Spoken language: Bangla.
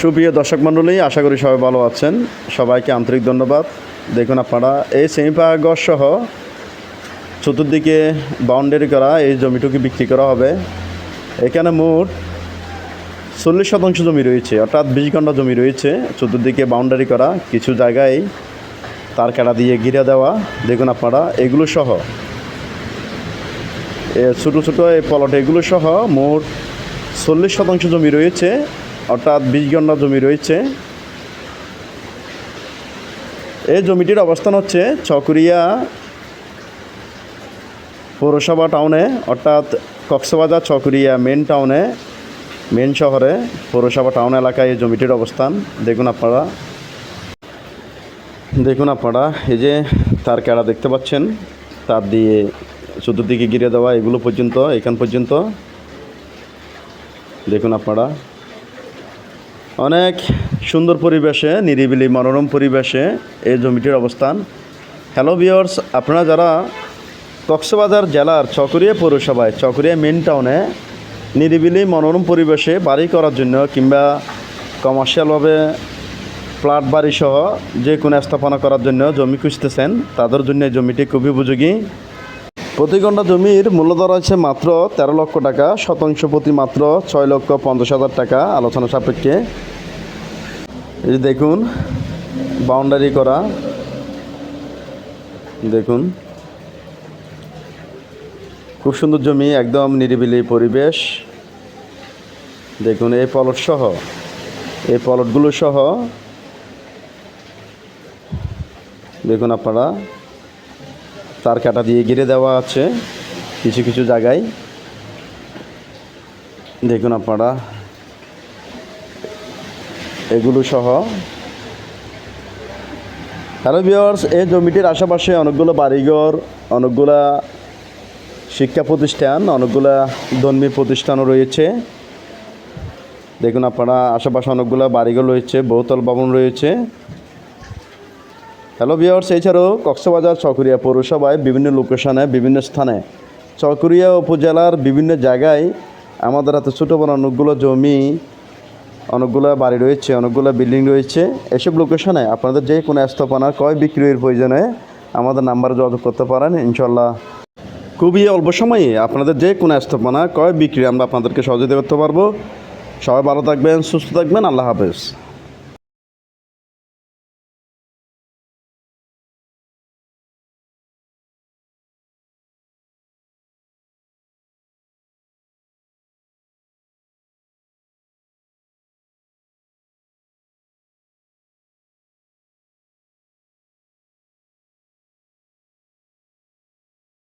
সুপ্রিয় দর্শক মণ্ডলী, আশা করি সবাই ভালো আছেন। সবাইকে আন্তরিক ধন্যবাদ। দেখুন আপনারা, এই সেমিপাগর সহ চতুর্দিকে বাউন্ডারি করা এই জমিটুকু বিক্রি করা হবে। এখানে মোট চল্লিশ শতাংশ জমি রয়েছে, অর্থাৎ বিশ ঘণ্টা জমি রয়েছে। চতুর্দিকে বাউন্ডারি করা কিছু জায়গায় তার কাটা দিয়ে ঘিরে দেওয়া। দেখুন আপনারা, এগুলো সহ ছোটো ছোটো এই পলট এগুলো সহ মোট চল্লিশ শতাংশ জমি রয়েছে। অর্থাৎ বিশ ঘণ্টা জমি রয়েছে। এই জমিটির অবস্থান হচ্ছে চকরিয়া পৌরসভা টাউনে, অর্থাৎ কক্সবাজার চকরিয়া মেন টাউনে মেন শহরে পৌরসভা টাউন এলাকায় এই জমিটির অবস্থান। দেখুন আপনারা। দেখুন আপনারা, এই যে তার কেড়া দেখতে পাচ্ছেন, তার দিয়ে চতুর্দিকে ঘিরে দেওয়া এগুলো পর্যন্ত, এখান পর্যন্ত। দেখুন আপনারা। অনেক সুন্দর পরিবেশে, নিরিবিলি মনোরম পরিবেশে এই জমিটির অবস্থান। হ্যালো ভিওর্স আপনারা যারা কক্সবাজার জেলার চকরিয়া পৌরসভায়, চকরিয়া মেন টাউনে নিরিবিলি মনোরম পরিবেশে বাড়ি করার জন্য কিংবা কমার্শিয়ালভাবে ফ্ল্যাট বাড়ি সহ যে কোনো স্থাপনা করার জন্য জমি খুঁজতেছেন, তাদের জন্য জমিটি খুবই উপযোগী। প্রতি ঘণ্টা জমির মূল্য আছে মাত্র তেরো লক্ষ টাকা, শতাংশ প্রতি মাত্র ছয় লক্ষ পঞ্চাশ হাজার টাকা, আলোচনা সাপেক্ষে। এই দেখুন বাউন্ডারি করা। দেখুন। খুব সুন্দর জমি, একদম নিরিবিলি পরিবেশ। দেখুন, এই পলট সহ, এই পলটগুলো সহ। দেখুন আপনারা, তার কাটা দিয়ে ঘিরে দেওয়া আছে, কিছু কিছু জায়গায়। দেখুন আপনারা এগুলো সহ। হ্যালো ভিওয়ার্স এই জমিটির আশেপাশে অনেকগুলো বাড়িঘর, অনেকগুলা শিক্ষা প্রতিষ্ঠান, অনেকগুলা ধর্মী প্রতিষ্ঠানও রয়েছে। দেখুন আপনারা, আশেপাশে অনেকগুলো বাড়িঘর রয়েছে, বহুতল ভবন রয়েছে। হ্যালো ভিওর্স এছাড়াও কক্সবাজার চকরিয়া পৌরসভায় বিভিন্ন লোকেশনে, বিভিন্ন স্থানে, চকরিয়া উপজেলার বিভিন্ন জায়গায় আমাদের হাতে ছোটো বড় অনেকগুলো জমি অনেকগুলো বাড়ি রয়েছে, অনেকগুলো বিল্ডিং রয়েছে। এসব লোকেশনে আপনাদের যে কোনো স্থাপনা ক্রয় বিক্রয়ের প্রয়োজনে আমাদের নাম্বারে যোগাযোগ করতে পারেন ইনশাল্লাহ খুবই অল্প সময়ে আপনাদের যে কোনো স্থাপনা কয় বিক্রি আমরা আপনাদেরকে সহযোগিতা করতে পারব। সবাই ভালো থাকবেন, সুস্থ থাকবেন, আল্লাহ হাফেজ।